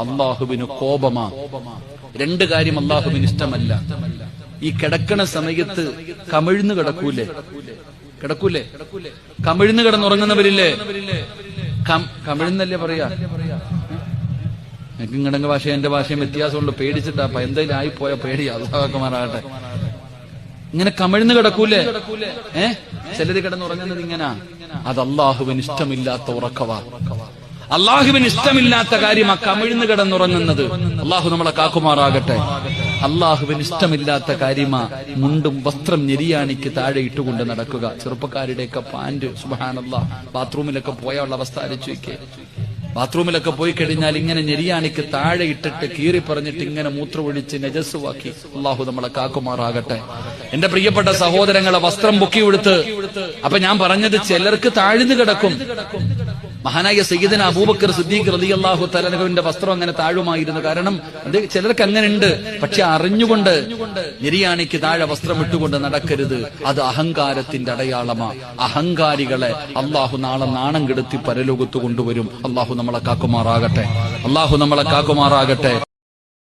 അള്ളാഹുവിന് കോപമാ. രണ്ട് കാര്യം അള്ളാഹുവിന് ഇഷ്ടമല്ല. ഈ കിടക്കണ സമയത്ത് കമിഴ്ന്നു കിടക്കൂലേ? കിടക്കൂലേ? കമിഴ്ന്നു കിടന്നുറങ്ങുന്നവരില്ലേ? കമിഴ്ന്നല്ലേ പറയാ? എനിക്ക് ഇങ്ങടങ്ങ ഭാഷ എന്റെ ഭാഷയും വ്യത്യാസമുണ്ട്. പേടിച്ചിട്ടാ അപ്പൊ എന്തെങ്കിലും ആയിപ്പോയ പേടി. അള്ളാഹുമാറാകട്ടെ ഇങ്ങനെ കമിഴ്ന്നു കിടക്കൂലേ? ഏ? ചിലര് കിടന്നുറങ്ങുന്നത് ഇങ്ങനാ. അത് അള്ളാഹുവിന് ഇഷ്ടമില്ലാത്ത ഉറക്കവാ. അള്ളാഹുവിന് ഇഷ്ടമില്ലാത്ത കാര്യം ആ കമിഴ്ന്ന് കിടന്നുറങ്ങുന്നത്. അള്ളാഹു നമ്മളെ കാക്കുമാറാകട്ടെ. അള്ളാഹുവിന് ഇഷ്ടമില്ലാത്ത കാര്യമാ മുണ്ടും വസ്ത്രം ഞെരിയാണിക്ക് താഴെ ഇട്ടുകൊണ്ട് നടക്കുക. ചെറുപ്പക്കാരുടെയൊക്കെ പാന്റ് സുബാനല്ല ബാത്റൂമിലൊക്കെ പോയുള്ള അവസ്ഥ ആലോചിക്കേ ബാത്റൂമിലൊക്കെ പോയി കഴിഞ്ഞാൽ ഇങ്ങനെ ഞെരിയാണിക്ക് താഴെ ഇട്ടിട്ട് കീറി പറഞ്ഞിട്ട് ഇങ്ങനെ മൂത്രമൊഴിച്ച് നജസ്സുവാക്കി അള്ളാഹു നമ്മളെ കാക്കുമാറാകട്ടെ. എന്റെ പ്രിയപ്പെട്ട സഹോദരങ്ങളെ വസ്ത്രം പൊക്കി കൊടുത്ത് അപ്പൊ ഞാൻ പറഞ്ഞത് ചിലർക്ക് താഴ്ന്നു കിടക്കും. മഹാനായ സയ്യിദന അബൂബക്കർ സിദ്ദീഖ് റലി അള്ളാഹു തലനകവിന്റെ വസ്ത്രം അങ്ങനെ താഴുമായിരുന്നു. കാരണം അത് ചിലർക്ക് അങ്ങനെ ഉണ്ട് പക്ഷെ അറിഞ്ഞുകൊണ്ട് നിര്യാണിക്ക് താഴെ വസ്ത്രം ഇട്ടുകൊണ്ട് നടക്കരുത്. അത് അഹങ്കാരത്തിന്റെ അടയാളമാ. അഹങ്കാരികളെ അള്ളാഹു നാളെ നാണം കെടുത്തി പരലോകത്ത് കൊണ്ടുവരും. അള്ളാഹു നമ്മളെ കാക്കുമാറാകട്ടെ. അള്ളാഹു നമ്മളെ കാക്കുമാറാകട്ടെ.